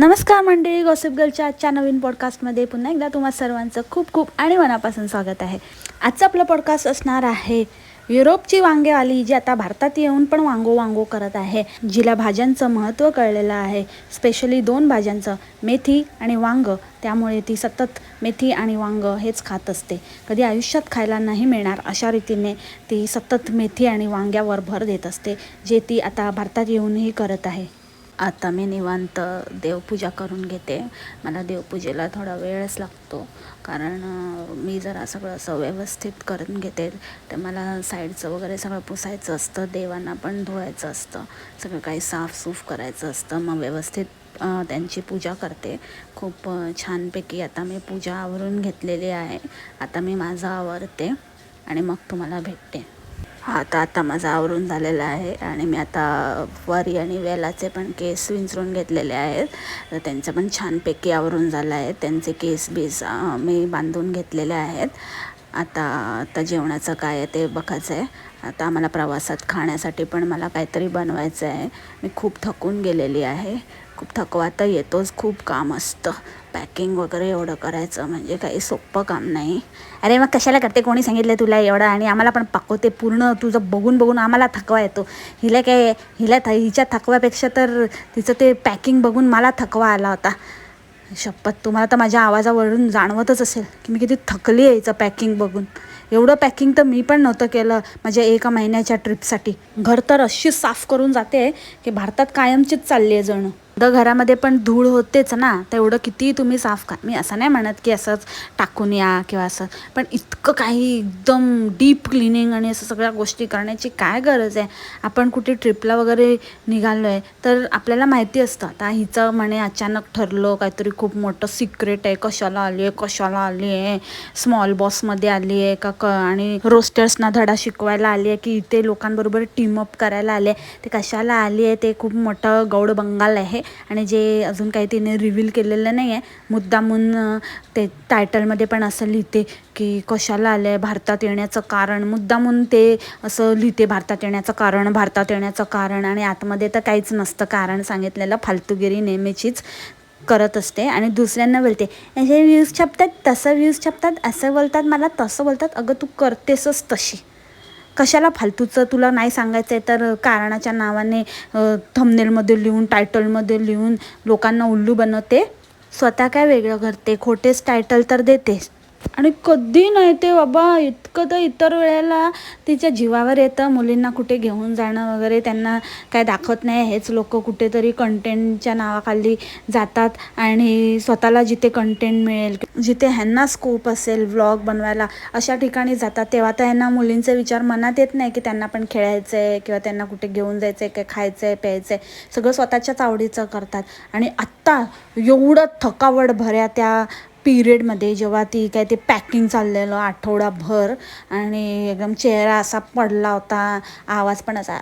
नमस्कार मंडळी गॉसिप गर्लच्या आजच्या नवीन पॉडकास्टमध्ये पुन्हा एकदा तुम्हा सर्वांचं खूप खूप आणि मनापासून स्वागत आहे. आजचा आपलं पॉडकास्ट असणार आहे युरोपची वांगेवाली जी आता भारतात येऊन पण वांगो वांगो करत आहे. जिला भाज्यांचं महत्त्व कळलेलं आहे. स्पेशली दोन भाज्यांचं मेथी आणि वांग. त्यामुळे ती सतत मेथी आणि वांग हेच खात असते. कधी आयुष्यात खायला नाही मिळणार अशा रीतीने ती सतत मेथी आणि वांग्यावर भर देत असते जे ती आता भारतात येऊनही करत आहे. आता मी निवांत देवपूजा करून घेते. मला देवपूजेला थोडा वेळच लागतो. कारण मी जरा सगळं असं व्यवस्थित करून घेते. तर मला साईडचं वगैरे सगळं पुसायचं असतं. देवांना पण धुवायचं असतं. सगळं काही साफसूफ करायचं असतं. मग व्यवस्थित त्यांची पूजा करते. खूप छानपैकी आता मी पूजा आवरून घेतलेली आहे. आता मी माझं आवरते आणि मग तुम्हाला भेटते. आता आता माझं आवरून झालेला आहे आणि मी आता वरी आणि वेलाचे पण केस विंचरून घेतलेले आहेत. तर त्यांचं पण छानपैकी आवरून झालं आहे. त्यांचे केस बीस मी बांधून घेतलेले आहेत. आता आता जेवणाचं काय आहे ते बघायचं आहे. आता आम्हाला प्रवासात खाण्यासाठी पण मला काहीतरी बनवायचं आहे. मी खूप थकून गेलेली आहे. खूप थकवा तर येतोच खूप काम असतं. पॅकिंग वगैरे एवढं करायचं म्हणजे काही सोपं काम नाही. अरे मग कशाला करते? कोणी सांगितलं तुला एवढं? आणि आम्हाला पण पाकवते पूर्ण. तुझं बघून बघून आम्हाला थकवा येतो. हिला काय हिला थ हिच्या थकव्यापेक्षा तर तिचं ते पॅकिंग बघून मला थकवा आला होता. शपथ तुम्हाला तर माझ्या आवाजावरून जाणवतच असेल की मी किती थकली आहे हिचं पॅकिंग बघून. एवढं पॅकिंग तर मी पण नव्हतं केलं माझ्या एका महिन्याच्या ट्रिपसाठी घर तर अशी साफ करून जाते की भारतात कायमचीच चालली आहे जणू. द घरामध्ये पण धूळ होतेच ना तेवढं कितीही तुम्ही साफ करा. मी असं नाही म्हणत की असंच टाकून या किंवा असं पण इतकं काही एकदम डीप क्लिनिंग आणि असं सगळ्या गोष्टी करण्याची काय गरज आहे? आपण कुठे ट्रिपला वगैरे निघालो आहे तर आपल्याला माहिती असतं. आता हिचं म्हणे अचानक ठरलं काहीतरी खूप मोठं सिक्रेट आहे कशाला आली आहे कशाला आली आहे स्मॉल बॉसमध्ये आली आहे का क आणि रोस्टर्सना धडा शिकवायला आली आहे की इथे लोकांबरोबर टीमअप करायला आले ते कशाला आली आहे ते खूप मोठं गौड बंगाल आहे. आणि जे अजून काही तिने रिव्हील केलेलं नाही आहे मुद्दामून ते टायटलमध्ये पण असं लिहिते की कशाला आलं आहे भारतात येण्याचं कारण. मुद्दामून ते असं लिहिते भारतात येण्याचं कारण भारतात येण्याचं कारण आणि आतमध्ये तर काहीच नसतं कारण सांगितलेलं. फालतूगिरी नेहमीचीच करत असते. आणि दुसऱ्यांना बोलते हे व्ह्यूज छापतात तसं व्ह्यूज छापतात असं बोलतात मला तसं बोलतात. अगं तू करतेसच तशी. कशाला फालतूचं तुला नाही सांगायचं आहे तर कारणाच्या नावाने थमनेलमध्ये लिहून टायटलमध्ये लिहून लोकांना उल्लू बनवते. स्वतः काय वेगळं करते खोटेच टायटल तर देतेस आणि कधी नाही ते बाबा इतकं तर इतर वेळेला तिच्या जीवावर येतं. मुलींना कुठे घेऊन जाणं वगैरे त्यांना काय दाखवत नाही. हेच लोक कुठेतरी कंटेंटच्या नावाखाली जातात आणि स्वतःला जिथे कंटेंट मिळेल जिथे ह्यांना स्कोप असेल व्लॉग बनवायला अशा ठिकाणी जातात. तेव्हा तर ह्यांना मुलींचे विचार मनात येत नाही की त्यांना पण खेळायचं आहे किंवा त्यांना कुठे घेऊन जायचं आहे काय खायचं आहे प्यायचं आहे सगळं स्वतःच्याच आवडीचं करतात. आणि आत्ता एवढं थकावट भऱ्या त्या पिरियडमध्ये जेव्हा ती काय ते पॅकिंग चाललेलं आठवडाभर आणि एकदम चेहरा असा पडला होता आवाज पण असा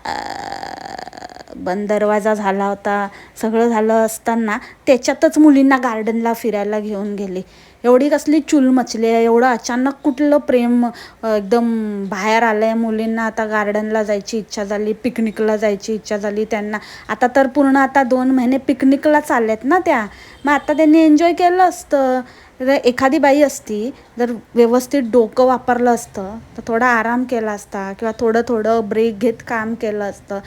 बंद दरवाजा झाला होता सगळं झालं असताना त्याच्यातच मुलींना गार्डनला फिरायला घेऊन गेली. एवढी कसली चूल मचली आहे एवढं अचानक कुठलं प्रेम एकदम बाहेर आलं आहे मुलींना. आता गार्डनला जायची इच्छा झाली पिकनिकला जायची इच्छा झाली त्यांना. आता तर पूर्ण आता दोन महिने पिकनिकला चाललेत ना त्या. मग आता त्यांनी एन्जॉय केलं असतं. तर एखादी बाई असती जर व्यवस्थित डोकं वापरलं असतं तर थोडा आराम केला असता किंवा थोडं थोडं ब्रेक घेत काम केलं असतं.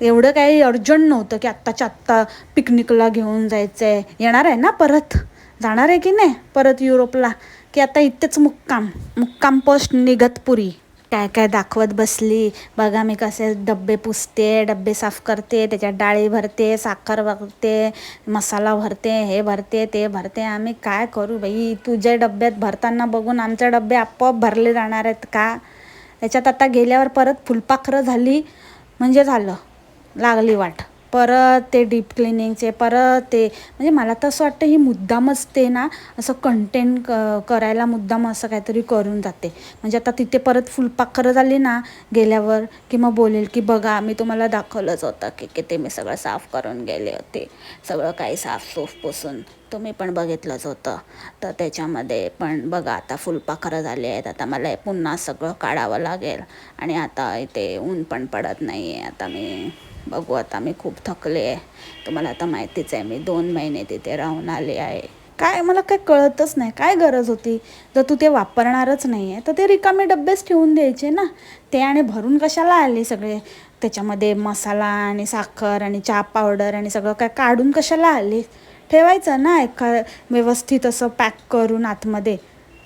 एवढं काही अर्जंट नव्हतं की आत्ताच्या आत्ता पिकनिकला घेऊन जायचं आहे येणार आहे ना परत? जाणार आहे की नाही? परत युरोपला? की आता इथेच मुक्काम मुक्काम पोस्ट निगतपुरी. काय काय दाखवत बसली. बघा मी कसे डब्बे पुसते डब्बे साफ करते त्याच्यात डाळी भरते साखर भरते मसाला भरते हे भरते ते भरते. आम्ही काय करू बाई? तुझ्या डब्यात भरताना बघून आमचे डब्बे आपोआप भरले जाणार आहेत का? त्याच्यात आता गेल्यावर परत फुलपाखरं झाली म्हणजे झालं. लागली वाट. परत ते डीप क्लिनिंगचे परत ते म्हणजे मला तर असं वाटतं ही मुद्दामच ते ना असं कंटेंट क करायला मुद्दाम असं काहीतरी करून जाते. म्हणजे आता तिथे परत फुलपाखरं झाली ना गेल्यावर की मग बोलेल की बघा मी तुम्हाला दाखवलंच होतं की किती मी सगळं साफ करून गेले होते. सगळं काही साफसूफ पुसून तुम्ही पण बघितलंच होतं. तर त्याच्यामध्ये पण बघा आता फुलपाखरं झाले आहेत आता मला पुन्हा सगळं काढावं लागेल. आणि आता इथे ऊन पण पडत नाही आहे आता मी बघू आता मी खूप थकले आहे. तुम्हाला आता माहितीच आहे मी दोन महिने तिथे राहून आले आहे. काय मला काय कळतच नाही काय गरज होती? जर तू ते वापरणारच नाही आहे तर ते रिकामे डब्बेच ठेवून द्यायचे ना. ते आणि भरून कशाला आले सगळे? त्याच्यामध्ये मसाला आणि साखर आणि चहा पावडर आणि सगळं काय काढून कशाला आले? ठेवायचं ना एका व्यवस्थित असं पॅक करून आतमध्ये.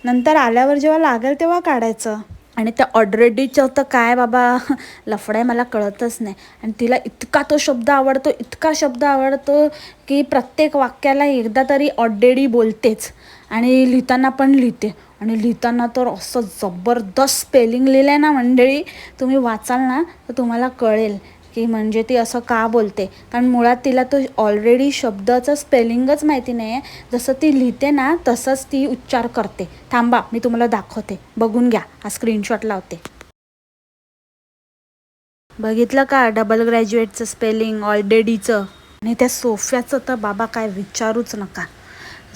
नंतर आल्यावर जेव्हा लागेल तेव्हा काढायचं. आणि त्या ऑलरेडीचं तर काय बाबा? लफडाय मला कळतच नाही. आणि तिला इतका तो शब्द आवडतो इतका शब्द आवडतो की प्रत्येक वाक्याला एकदा तरी ऑलरेडी बोलतेच. आणि लिहिताना पण लिहिते. आणि लिहिताना तर असं जबरदस्त स्पेलिंग लिहिलं आहे ना मंडळी तुम्ही वाचाल ना तर तुम्हाला कळेल. की म्हणजे ती असं का बोलते? कारण मुळात तिला तो ऑलरेडी शब्दाचं स्पेलिंगच माहिती नाही आहे जसं ती लिहिते ना तसंच ती उच्चार करते. थांबा मी तुम्हाला दाखवते. बघून घ्या. हा स्क्रीनशॉट लावते. बघितलं का? डबल ग्रॅज्युएटचं स्पेलिंग ऑलरेडीचं आणि त्या सोफ्याचं तर बाबा काय विचारूच नका.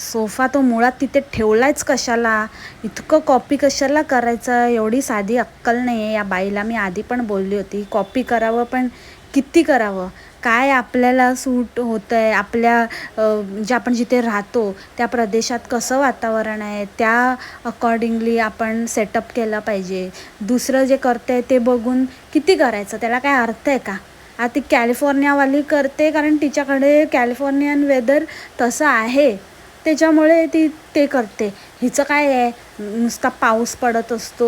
सोफा तो मुळात तिथे ठेवलायच कशाला? इतकं कॉपी कशाला करायचं? एवढी साधी अक्कल नाही आहे या बाईला मी आधी पण बोलली होती कॉपी करावं पण किती करावं? काय आपल्याला सूट होतं आहे आपल्या जे आपण जिथे राहतो त्या प्रदेशात कसं वातावरण आहे? त्या अकॉर्डिंगली आपण सेटअप केलं पाहिजे. दुसरं जे करते ते बघून किती करायचं? त्याला काय अर्थ आहे का? आता ती कॅलिफोर्नियावाली करते कारण तिच्याकडे कॅलिफोर्नियन वेदर तसं आहे. त्याच्यामुळे ती ते करते. हिचं काय आहे? नुसता पाऊस पडत असतो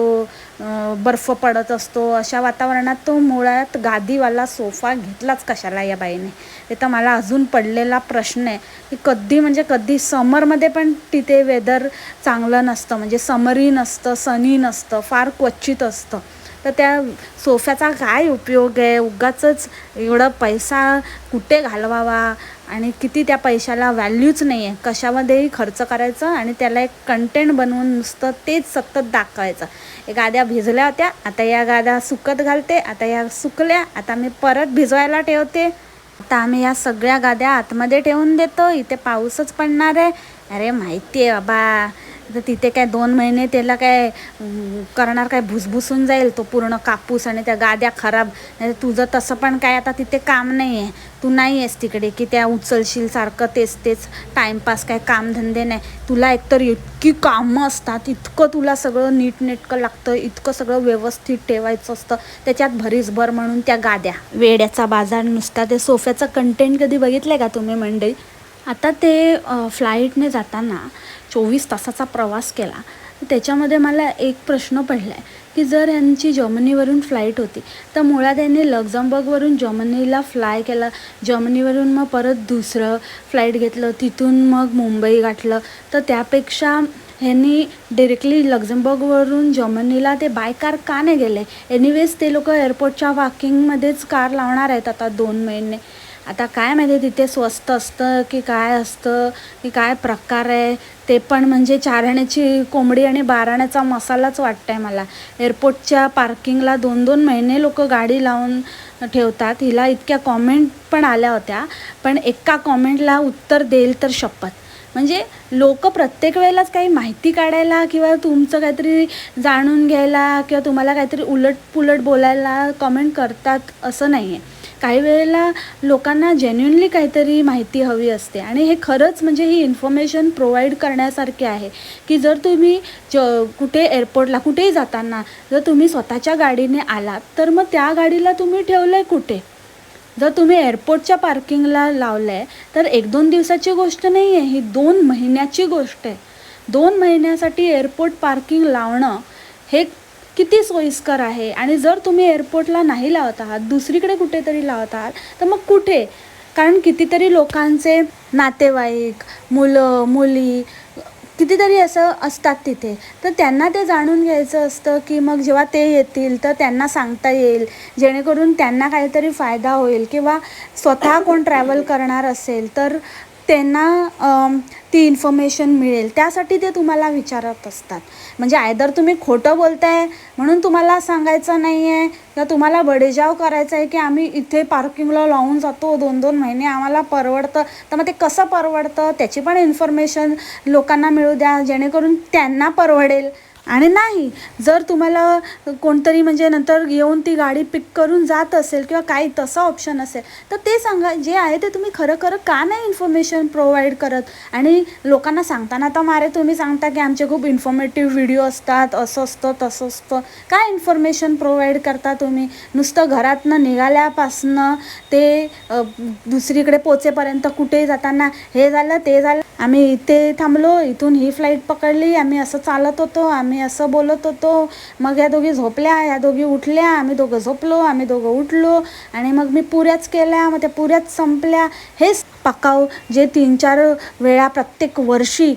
बर्फ पडत असतो. अशा वातावरणात तो मुळात गादीवाला सोफा घेतलाच कशाला या बाईने? ते तर मला अजून पडलेला प्रश्न आहे. की कधी म्हणजे कधी समरमध्ये पण तिथे वेदर चांगलं नसतं. म्हणजे समरी नसतं सनी नसतं फार क्वचित असतं. तर त्या सोफ्याचा काय उपयोग आहे? उगाचच एवढा पैसा कुठे घालवावा? आणि किती त्या पैशाला व्हॅल्यूच नाही आहे कशामध्येही खर्च करायचं आणि त्याला एक कंटेंट बनवून नुसतं तेच सतत दाखवायचं. एक गाद्या भिजल्या होत्या आता या गाद्या सुकत घालते आता या सुकल्या आता मी परत भिजवायला ठेवते. आता आम्ही या सगळ्या गाद्या आतमध्ये ठेवून देतो इथे पाऊसच पडणार आहे. अरे माहिती आहे बाबा. तर तिथे काय दोन महिने त्याला काय करणार काय भुसभुसून जाईल तो पूर्ण कापूस आणि त्या गाद्या खराब. नाही तुझं तसं पण काय आता तिथे काम नाही आहे तू नाही आहेस तिकडे की त्या उचलशील सारखं तेच तेच टाईमपास काय कामधंदे नाही. तुला एकतर इतकी कामं असतात इतकं तुला सगळं नीटनेटकं लागतं इतकं सगळं व्यवस्थित ठेवायचं असतं. त्याच्यात भरीसभर म्हणून त्या गाद्या. वेड्याचा बाजार नुसता ते सोफ्याचं कंटेंट कधी बघितलं आहे का तुम्ही मंडळी? आता ते फ्लाईटने जाताना चोवीस तासाचा प्रवास केला. त्याच्यामध्ये मला एक प्रश्न पडला आहे की जर यांची जर्मनीवरून फ्लाईट होती तर मुळात यांनी लक्झमबर्गवरून जर्मनीला फ्लाय केला. जर्मनीवरून मग परत दुसरं फ्लाईट घेतलं तिथून मग मुंबई गाठलं. तर त्यापेक्षा ह्यांनी डिरेक्टली लक्झमबर्गवरून जर्मनीला ते बाय कार का नाही गेले? एनिवेज ते लोक एअरपोर्टच्या वॉकिंगमध्येच कार लावणार आहेत आता दोन महिने आता काय माहिती तिथे स्वस्त असतं की काय असतं की काय प्रकार आहे ते पण म्हणजे चारण्याची कोंबडी आणि बाराण्याचा मसालाच वाटतं आहे मला. एअरपोर्टच्या पार्किंगला दोन दोन महिने लोक गाडी लावून ठेवतात. हिला इतक्या कॉमेंट पण आल्या होत्या पण एका कॉमेंटला उत्तर देईल तर शपथ. म्हणजे लोक प्रत्येक वेळेलाच काही माहिती काढायला किंवा तुमचं काहीतरी जाणून घ्यायला किंवा तुम्हाला काहीतरी उलट पुलट बोलायला कॉमेंट करतात असं नाही आहे काही वेळेला लोकांना जेन्युनली काहीतरी माहिती हवी असते. आणि हे खरंच म्हणजे ही इन्फॉर्मेशन प्रोव्हाइड करण्यासारखी आहे की जर तुम्ही ज कुठे एअरपोर्टला कुठेही जाताना जर तुम्ही स्वतःच्या गाडीने आलात तर मग त्या गाडीला तुम्ही ठेवलं आहे कुठे? जर तुम्ही एअरपोर्टच्या पार्किंगला लावलं आहे तर एक दोन दिवसाची गोष्ट नाही आहे ही दोन महिन्याची गोष्ट आहे. दोन महिन्यासाठी एअरपोर्ट पार्किंग लावणं हे किती सोयीस्कर आहे? आणि जर तुम्ही एअरपोर्टला नाही लावत आहात दुसरीकडे कुठेतरी लावत आहात तर मग कुठे? कारण कितीतरी लोकांचे नातेवाईक मुलं मुली कितीतरी असं असतात तिथे. तर त्यांना ते जाणून घ्यायचं असतं की मग जेव्हा ते येतील तर त्यांना सांगता येईल जेणेकरून त्यांना काहीतरी फायदा होईल किंवा स्वतः कोण ट्रॅव्हल करणार असेल तर त्यांना ती इन्फॉर्मेशन मिळेल. त्यासाठी ते तुम्हाला विचारत असतात. म्हणजे आयदर तुम्ही खोटं बोलताय म्हणून तुम्हाला सांगायचं नाही आहे किंवा तुम्हाला बडेजाव करायचं आहे की आम्ही इथे पार्किंगला लावून जातो दोन दोन महिने आम्हाला परवडतं. तर मग ते कसं परवडतं? त्याची पण इन्फॉर्मेशन लोकांना मिळू द्या जेणेकरून त्यांना परवडेल. आणि नाही जर तुम्हाला कोणतरी म्हणजे नंतर येऊन ती गाडी पिक करून जात असेल किंवा काही तसं ऑप्शन असेल तर ते सांगा. जे आहे ते तुम्ही खरं खरं का नाही इन्फॉर्मेशन प्रोव्हाइड करत? आणि लोकांना सांगताना तर मारे तुम्ही सांगता की आमचे खूप इन्फॉर्मेटिव्ह व्हिडिओ असतात असं असतं तसं असतं. काय इन्फॉर्मेशन प्रोव्हाइड करता तुम्ही? नुसतं घरातनं निघाल्यापासनं ते दुसरीकडे पोचेपर्यंत कुठे जाताना हे झालं ते झालं. आम्ही इथे थांबलो इथून ही फ्लाईट पकडली आम्ही असं चालत होतो आम्ही असं बोलत होतो. मग या दोघी झोपल्या या दोघी उठल्या आम्ही दोघं झोपलो आम्ही दोघं उठलो आणि मग मी पुऱ्याच केल्या मग त्या पुऱ्याच संपल्या. हेच पकाव हो, जे तीन चार वेळा प्रत्येक वर्षी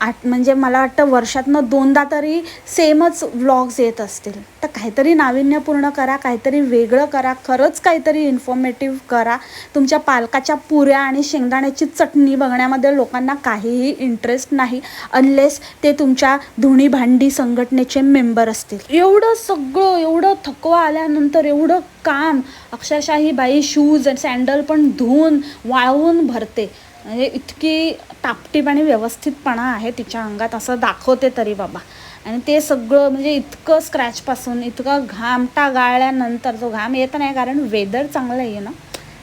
आठ म्हणजे मला वाटतं वर्षातनं दोनदा तरी सेमच व्लॉग्स येत असतील. तर काहीतरी नाविन्यपूर्ण करा काहीतरी वेगळं करा खरंच काहीतरी इन्फॉर्मेटिव्ह करा. तुमच्या पालकाच्या पुऱ्या आणि शेंगदाण्याची चटणी बघण्यामध्ये लोकांना काहीही इंटरेस्ट नाही अनलेस ते तुमच्या धुणी भांडी संघटनेचे मेंबर असतील. एवढं सगळं एवढं थकवा आल्यानंतर एवढं काम अक्षरशः ही बाई शूज आणि सँडल पण धुवून वाळवून भरते. म्हणजे इतकी टापटीप आणि व्यवस्थितपणा आहे तिच्या अंगात असं दाखवते तरी बाबा. आणि ते सगळं म्हणजे इतकं स्क्रॅचपासून इतकं घामटा गाळल्यानंतर जो घाम येत नाही कारण वेदर चांगलं आहे ना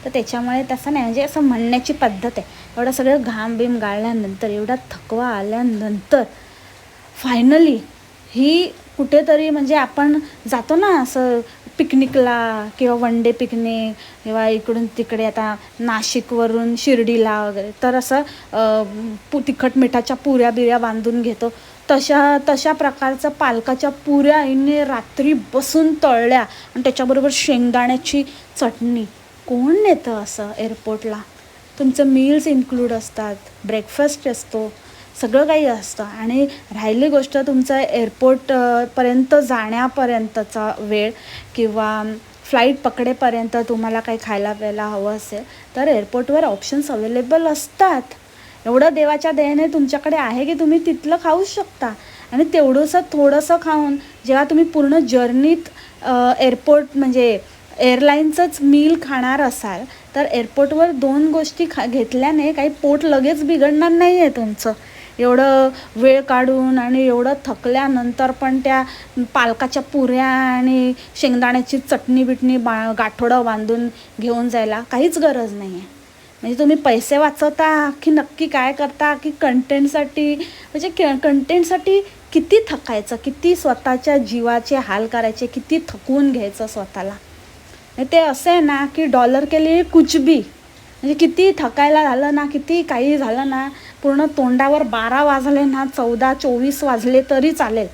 तर त्याच्यामुळे तसं नाही. म्हणजे असं म्हणण्याची पद्धत आहे. एवढं सगळं घाम बीम गाळल्यानंतर एवढा थकवा आल्यानंतर फायनली ही कुठेतरी म्हणजे आपण जातो ना असं पिकनिकला किंवा वन डे पिकनिक किंवा इकडून तिकडे आता नाशिकवरून शिर्डीला वगैरे तर असं पु तिखट मिठाच्या पुऱ्या बिऱ्या बांधून घेतो. तशा तशा प्रकारचं पालकाच्या पुऱ्या आईने रात्री बसून तळल्या आणि त्याच्याबरोबर शेंगदाण्याची चटणी. कोण नेतं असं एअरपोर्टला तुमचं मील्स इन्क्लूड असतात ब्रेकफास्ट असतो सगळं काही असतं. आणि राहिली गोष्ट तुमचं एअरपोर्टपर्यंत जाण्यापर्यंतचा वेळ किंवा फ्लाईट पकडेपर्यंत तुम्हाला काही खायला प्यायला हवं असेल तर एअरपोर्टवर ऑप्शन्स अवेलेबल असतात. एवढं देवाच्या दयेने तुमच्याकडे आहे की तुम्ही तिथलं खाऊ शकता. आणि तेवढंसं थोडंसं खाऊन जेव्हा तुम्ही पूर्ण जर्नीत एअरपोर्ट म्हणजे एअरलाईनचंच मील खाणार असाल तर एअरपोर्टवर दोन गोष्टी खा घेतल्याने काही पोट लगेच बिघडणार नाही आहे तुमचं. एवढं वेळ काढून आणि एवढं थकल्यानंतर पण त्या पालकाच्या पुऱ्या आणि शेंगदाण्याची चटणी बिटणी बा गाठोडं बांधून घेऊन जायला काहीच गरज नाही आहे म्हणजे तुम्ही पैसे वाचवता की नक्की काय करता की कंटेंटसाठी म्हणजे कंटेंटसाठी किती थकायचं किती स्वतःच्या जीवाचे हाल करायचे किती थकवून घ्यायचं स्वतःला. ते असं आहे ना की डॉलर केले कुचबी कुछ म्हणजे किती थकायला झालं ना किती काही झालं ना पूर्ण तोंडावर बारा वाजले ना चौदा चोवीस वाजले तरी चालेल.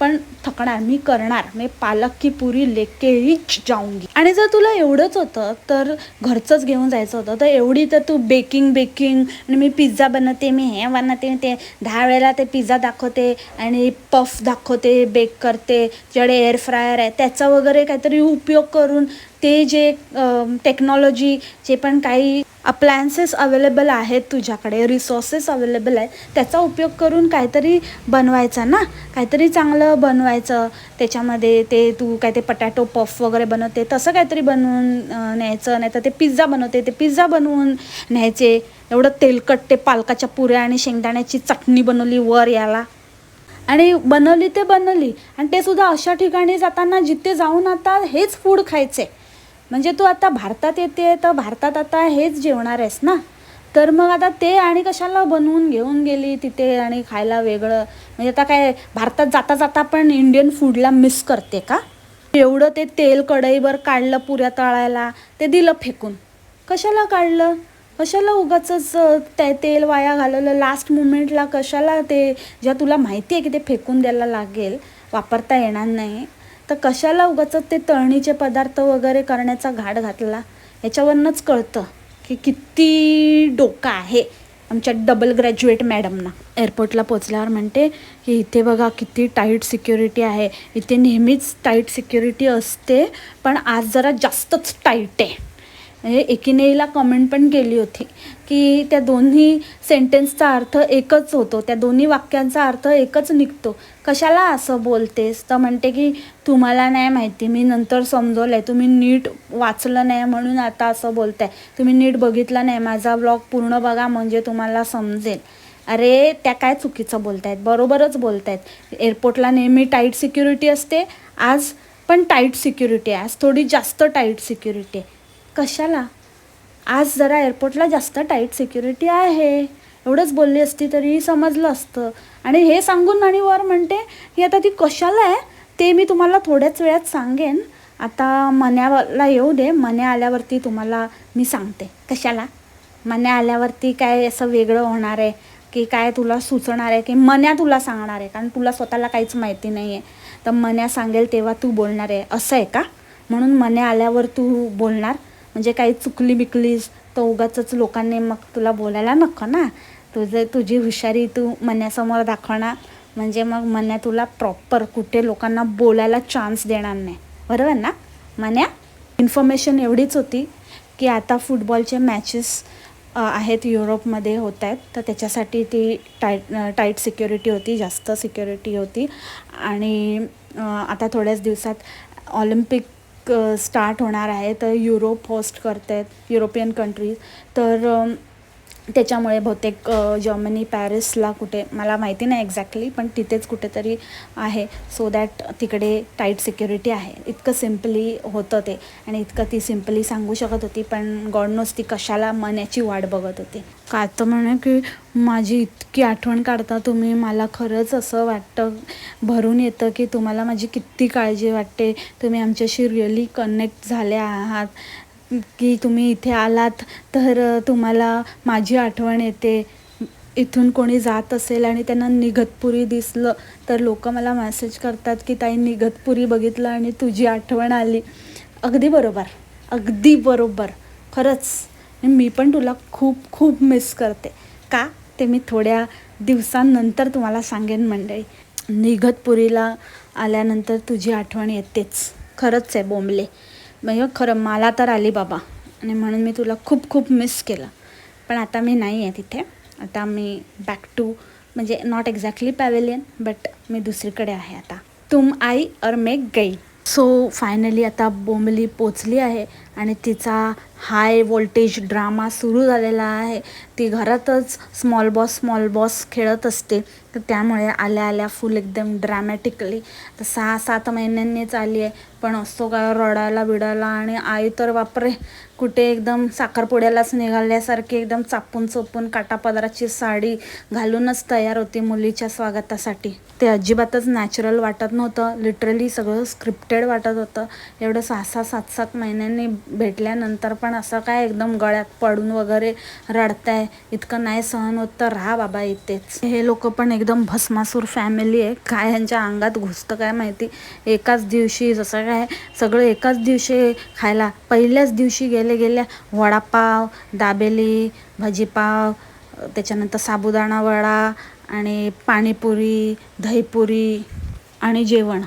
पण थकणार मी करणार. मी पालक की पुरी लेके ही जाऊंगी आणि जर तुला एवढंच होतं तर घरचंच घेऊन जायचं होतं. तर एवढी तर तू बेकिंग बेकिंग आणि मी पिझ्झा बनवते मी हे बनवते ते. दहा वेळेला ते पिझ्झा दाखवते आणि पफ दाखवते बेक करते ज्याकडे एअर फ्रायर आहे त्याचा वगैरे काहीतरी उपयोग करून ते जे टेक्नॉलॉजी जे पण काही अप्लायन्सेस अवेलेबल आहेत तुझ्याकडे रिसोर्सेस अवेलेबल आहेत त्याचा उपयोग करून काहीतरी बनवायचा ना? काहीतरी चांगलं बनवायचं. त्याच्यामध्ये ते तू काय ते पटॅटो पफ वगैरे बनवते तसं काहीतरी बनवून न्यायचं. नाही तर ते पिझ्झा बनवते ते पिझ्झा बनवून न्यायचे. एवढं तेलकट ते पालकाच्या पुऱ्या आणि शेंगदाण्याची चटणी बनवली वर याला. आणि बनवली ते बनवली. आणि ते सुद्धा अशा ठिकाणी जाताना जिथे जाऊन आता हेच फूड खायचे. म्हणजे तू आता भारतात येते तर भारतात आता हेच जेवणार आहेस ना? तर मग आता ते आणि कशाला बनवून घेऊन गेली तिथे आणि खायला वेगळं? म्हणजे आता काय भारतात जाता जाता पण इंडियन फूडला मिस करते का? एवढं ते तेल कढईवर काढलं पुऱ्या तळायला ते दिलं फेकून. कशाला काढलं? कशाला उगाच ते तेल वाया घालवलं? लास्ट मुमेंटला कशाला ते ज्या तुला माहिती आहे की ते फेकून द्यायला लागेल वापरता येणार नाही. तर कशाला उगाच ते तळणीचे पदार्थ वगैरे करण्याचा घाट घातला? याच्यावरनंच कळतं की किती डोका आहे आमच्या डबल ग्रॅज्युएट मॅडमना एअरपोर्टला पोचल्यावर म्हणते की इथे बघा किती टाईट सिक्युरिटी आहे. इथे नेहमीच टाईट सिक्युरिटी असते पण आज जरा जास्तच टाईट आहे. म्हणजे एकीने हिला कमेंट पण केली होती की त्या दोन्ही सेंटेन्सचा अर्थ एकच होतो. त्या दोन्ही वाक्यांचा अर्थ एकच निघतो. कशाला असं बोलतेस? तर म्हणते की तुम्हाला नाही माहिती मी नंतर समजवलं आहे तुम्ही नीट वाचलं नाही म्हणून आता असं बोलताय. तुम्ही नीट बघितलं नाही. माझा ब्लॉग पूर्ण बघा म्हणजे तुम्हाला समजेल. अरे त्या काय चुकीचं बोलतायत? बरोबरच बोलतायत. एअरपोर्टला नेहमी टाईट सिक्युरिटी असते. आज पण टाईट सिक्युरिटी आहे. आज थोडी जास्त टाईट सिक्युरिटी आहे. कशाला? आज जरा एअरपोर्टला जास्त टाईट सिक्युरिटी आहे. एवढंच बोलली असती तरी समजलं असतं. आणि हे सांगून आणि वर म्हणते की आता ती कशाला आहे? ते मी तुम्हाला थोड्याच वेळात सांगेन. आता मन्याला येऊ दे. मन्या आल्यावरती तुम्हाला मी सांगते. कशाला? मन्या आल्यावरती काय असं वेगळं होणार आहे? की काय तुला सुचणार आहे? की मन्या तुला सांगणार आहे? कारण तुला स्वतःला काहीच माहिती नाही आहे तर मन्या सांगेल तेव्हा तू बोलणार आहे. असं आहे का? म्हणून मन्या आल्यावर तू बोलणार. म्हणजे काही चुकली बिकलीस तर उगाच लोकांनी मग तुला बोलायला नको ना. तुझं तुझी हुशारी तू मन्यासमोर दाखवणार. म्हणजे मग मन्या तुला प्रॉपर कुठे लोकांना बोलायला चान्स देणार नाही. बरोबर ना? मन्या इन्फॉर्मेशन एवढीच होती की आता फुटबॉलचे मॅचेस आहेत युरोपमध्ये होत आहेत. तर त्याच्यासाठी ती टाईट टाईट सिक्युरिटी होती जास्त सिक्युरिटी होती. आणि आता थोड्याच दिवसात ऑलिम्पिक स्टार्ट होणार आहे. तर युरोप होस्ट करत आहेत युरोपियन कंट्रीज तर त्याच्यामुळे बहुतेक जर्मनी पॅरिसला कुठे मला माहिती नाही एक्झॅक्टली पण तिथेच कुठेतरी आहे. सो दॅट तिकडे टाईट सिक्युरिटी आहे. इतकं सिम्पली होतं ते. आणि इतकं ती सिम्पली सांगू शकत होती पण गॉडनोस ती कशाला मनाची वाट बघत होती. काय तर म्हणे की माझी इतकी आठवण काढता तुम्ही मला खरंच असं वाटतं भरून येतं की तुम्हाला माझी किती काळजी वाटते. तुम्ही आमच्याशी रिअली कनेक्ट झाले आहात. की तुम्ही इथे आलात तर तुम्हाला माझी आठवण येते. इथून कोणी जात असेल आणि त्यांना निगतपुरी दिसलं तर लोक मला मेसेज करतात की ताई निगतपुरी बघितलं आणि तुझी आठवण आली. अगदी बरोबर अगदी बरोबर. खरंच मी पण तुला खूप खूप मिस करते. का? ते मी थोड्या दिवसांनंतर तुम्हाला सांगेन मंडळी. निगतपुरीला आल्यानंतर तुझी आठवण येतेच. खरंच आहे बोंबले. म्हणजे खरं मला तर आली बाबा. आणि म्हणून मी तुला खूप खूप मिस केलं. पण आता मी नाही आहे तिथे. आता मी बॅक टू म्हणजे नॉट एक्झॅक्टली पॅवेलियन बट मी दुसरीकडे आहे आता. तुम आई और मे गई. सो फायनली आता बोंबली पोचली आहे. आणि तिचा हाय वोल्टेज ड्रामा सुरू झालेला आहे. ती घरातच स्मॉल बॉस स्मॉल बॉस खेळत असते. तर त्यामुळे आल्या आल्या फुल एकदम ड्रॅमॅटिकली तर सहा सात महिन्यांनीच आली आहे. पण असतो का रडायला बिडायला आणि आई तर बापरे कुठे एकदम साखरपुड्यालाच निघाल्यासारखी एकदम चापून चोपून काटापदराची साडी घालूनच तयार होती मुलीच्या स्वागतासाठी. ते अजिबातच नॅचरल वाटत नव्हतं. लिटरली सगळं स्क्रिप्टेड वाटत होतं. एवढं सहा सहा सात सात महिन्यांनी भेटल्यानंतर पण असं काय एकदम गळ्यात पडून वगैरे रडताय. इतकं नाही सहन होत तर राहा बाबा इथेच. हे लोक पण एकदम भस्मासूर फॅमिली आहे. काय ह्यांच्या अंगात घुसतं काय माहिती? एकाच दिवशी जसं काय सगळं एकाच दिवशी खायला. पहिल्याच दिवशी गेले गेल्या वडापाव दाबेली भजीपाव त्याच्यानंतर साबुदाणा वडा आणि पाणीपुरी दहीपुरी आणि जेवण.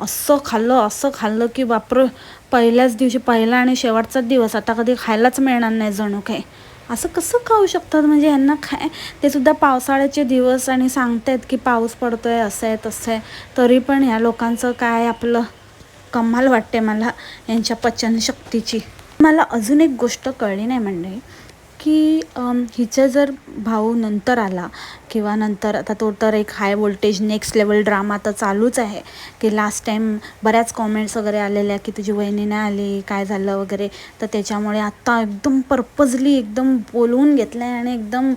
असं खाल्लं असं खाल्लं की बापर पहिल्याच दिवशी पहिला आणि शेवटचाच दिवस. आता कधी खायलाच मिळणार नाही जणू काही. असं कसं खाऊ शकतात? म्हणजे यांना काय ते सुद्धा पावसाळ्याचे दिवस आणि सांगतायत की पाऊस पडतोय असं आहे तसं आहे. तरी पण ह्या लोकांचं काय आपलं कमाल वाटते मला यांच्या पचनशक्तीची. मला अजून एक गोष्ट कळली नाही मंडळी की हिचा जर भाऊ नंतर आला किंवा नंतर आता तो तर एक high voltage next level drama तर चालूच आहे. की लास्ट टाईम बऱ्याच कॉमेंट्स वगैरे आलेल्या की तुझी वहिनी नाही आली काय झालं वगैरे. तर त्याच्यामुळे आत्ता एकदम पर्पजली एकदम बोलवून घेतलं आहे आणि एकदम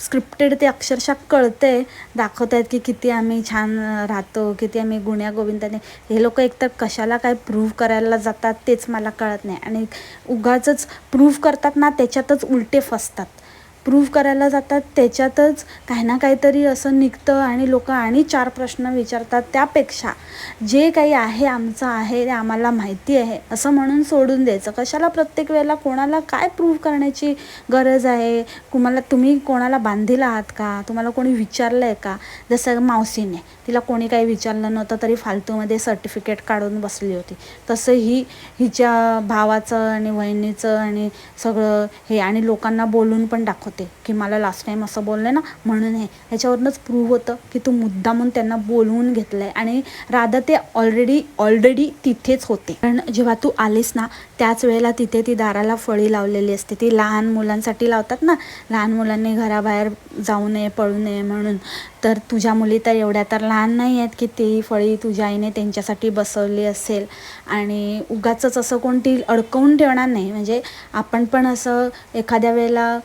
स्क्रिप्टेड ते अक्षरशः कळते दाखवत आहेत की किती आम्ही छान राहतो किती आम्ही गुण्या गोविंदाने. हे लोक एकतर कशाला काय प्रूव्ह करायला जातात तेच मला कळत नाही. आणि उगाचच प्रूव्ह करतात ना त्याच्यातच उलटे फसतात. प्रूव्ह करायला जातात त्याच्यातच काही ना काहीतरी असं निघतं आणि लोक आणि चार प्रश्न विचारतात त्यापेक्षा जे काही आहे आमचं आहे ते आम्हाला माहिती आहे असं म्हणून सोडून द्यायचं. कशाला प्रत्येक वेळेला कोणाला काय प्रूव्ह करण्याची गरज आहे? तुम्हाला तुम्ही कोणाला बांधील आहात का? तुम्हाला कोणी विचारलं आहे का? जसं मावशीने. तिला कोणी काही विचारलं नव्हतं तरी फालतूमध्ये सर्टिफिकेट काढून बसली होती. तसं ही हिच्या भावाचं आणि वहिनीचं आणि सगळं हे आणि लोकांना बोलून पण दाखवते की मला लास्ट टाईम असं बोलले ना म्हणून हे. ह्याच्यावरूनच प्रूव्ह होतं की तू मुद्दामून त्यांना बोलवून घेतलं आहे आणि राधा ते ऑलरेडी ऑलरेडी तिथेच होते. कारण जेव्हा तू आलीस ना त्याच वेळेला तिथे ती दाराला फळी लावलेली असते. ती लहान मुलांसाठी लावतात ना लहान मुलांनी घराबाहेर जाऊ नये पळू नये म्हणून. तर तुझ्या मुली तर एवढ्या तर लहान नाही आहेत की तेही फळी तुझ्या आईने त्यांच्यासाठी बसवली असेल. आणि उगाचंच असं कोणती अडकवून ठेवणार नाही. म्हणजे आपण पण असं एखाद्या वेळेला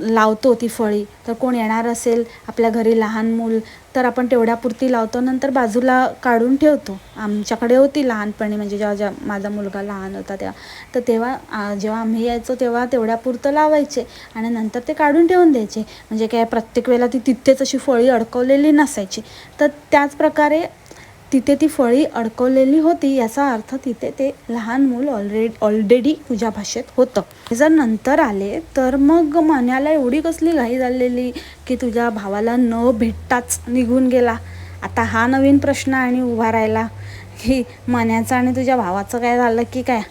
लावतो ती फळी तर कोण येणार असेल? आपल्या घरी लहान मूल तर आपण तेवढ्यापुरती लावतो. नंतर बाजूला काढून ठेवतो. आमच्याकडे होती लहानपणी म्हणजे जेव्हा जेव्हा माझा मुलगा लहान होता तेव्हा. तर तेव्हा जेव्हा आम्ही यायचो तेव्हा तेवढ्यापुरतं लावायचे आणि नंतर ते काढून ठेवून द्यायचे. म्हणजे काय प्रत्येक वेळेला ती तिथेच अशी फळी अडकवलेली नसायची. तर त्याच प्रकारे तिथे ती फळी अडकवलेली होती याचा अर्थ तिथे ते लहान मूल ऑलरेडी ऑलरेडी तुझ्या भाषेत होतं. जर नंतर आले तर मग मनाला एवढी कसली घाई झालेली की तुझ्या भावाला न भेटताच निघून गेला. आता हा नवीन प्रश्न आणि उभा राहिला की मन्याचं आणि तुझ्या भावाचं काय झालं की काय?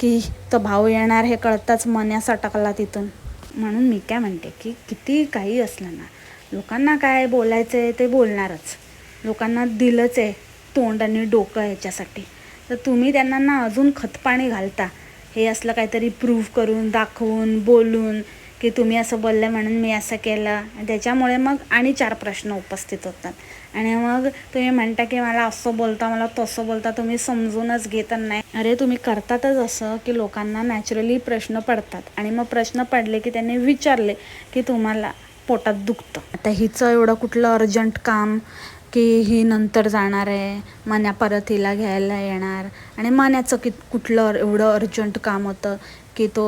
की तो भाऊ येणार हे कळताच मन्यास अटकला तिथून. म्हणून मी काय म्हणते की किती काही असलं ना लोकांना काय बोलायचं आहे ते बोलणारच. लोकांना दिलंच आहे. तोंड आणि डोकं याच्यासाठी तर तुम्ही त्यांना ना अजून खतपाणी घालता. हे असलं काहीतरी प्रूव्ह करून दाखवून बोलून की तुम्ही असं बोललं म्हणून मी असं केलं. आणि त्याच्यामुळे मग आणि चार प्रश्न उपस्थित होतात. आणि मग तुम्ही म्हणता की मला असं बोलता मला तसं बोलता तुम्ही समजूनच घेत नाही. अरे तुम्ही करतातच असं की लोकांना नॅचरली प्रश्न पडतात. आणि मग प्रश्न पडले की त्यांनी विचारले की तुम्हाला पोटात दुखतं. आता हिचं एवढं कुठलं अर्जंट काम की ही नंतर जाणार आहे मन्या परत हिला घ्यायला येणार. आणि मन्याचं की कुठलं एवढं अर्जंट काम होतं की तो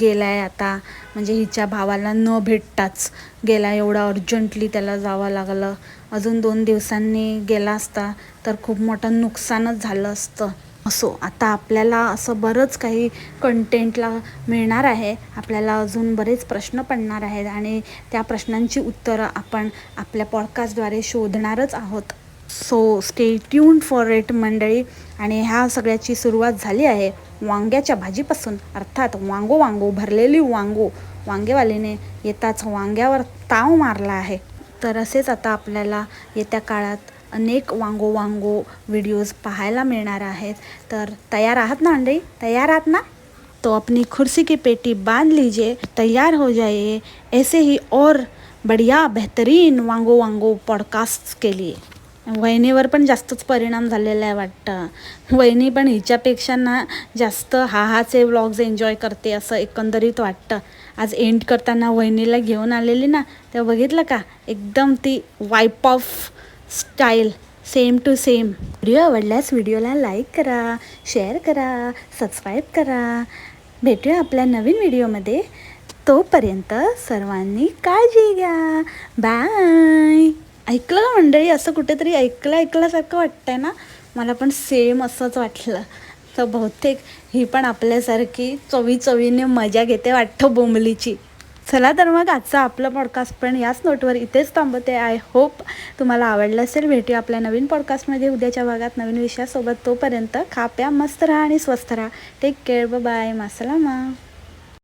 गेला आहे आता. म्हणजे हिच्या भावाला न भेटताच गेला एवढा अर्जंटली त्याला जावं लागलं. अजून दोन दिवसांनी गेला असता तर खूप मोठं नुकसानच झालं असतं. असो. आता आपल्याला असं बरंच काही कंटेंटला मिळणार आहे. आपल्याला अजून बरेच प्रश्न पडणार आहेत आणि त्या प्रश्नांची उत्तरं आपण आपल्या पॉडकास्टद्वारे शोधणारच आहोत. So stay tune for it मंडळी. आणि ह्या सगळ्याची सुरुवात झाली आहे वांग्याच्या भाजीपासून. अर्थात वांगो वांगो भरलेली वांगो. वांगेवालीने येताच वांग्यावर ताव मारला आहे. तर असेच आता आपल्याला येत्या काळात अनेक वांगो वांगो व्हिडिओज पाहायला मिळणार आहेत. तर तयार आहात ना अंडई तयार आहात ना? तो अपनी कुर्सी की पेटी बांध लीजिए तैयार हो जाइए ऐसे ही और बढ़िया बेहतरीन वांगो वांगो पॉडकास्ट के लिए. वहिनीवर पण जास्तच परिणाम झालेला आहे वाटतं. वहिनी पण हिच्यापेक्षा ना जास्त हा हाचे व्लॉग्स एन्जॉय करते असं एकंदरीत वाटतं. आज एंड करताना वहिनीला घेऊन आलेली ना तेव्हा बघितलं का? एकदम ती wipe off style same to same. Video आवडल्यास व्हिडिओला लाईक करा शेअर करा सबस्क्राईब करा. भेटूया आपल्या नवीन व्हिडिओमध्ये. तोपर्यंत सर्वांनी काळजी घ्या. बाय. ऐकलं का मंडळी? असं कुठेतरी ऐकलं ऐकल्यासारखं वाटतंय ना? मला पण सेम असंच वाटलं. तर बहुतेक ही पण आपल्यासारखी चवी चवीने मजा घेते वाटतं बोंबलीची. चला तर मग आजचा आपलं पॉडकास्ट पण याच नोटवर इथेच थांबते आय होप तुम्हाला आवडलं असेल. भेटूया आपल्या नवीन पॉडकास्टमध्ये उद्याच्या भागात नवीन विषयासोबत. तोपर्यंत खा प्या मस्त राहा आणि स्वस्थ राहा. Take care bye मासलामा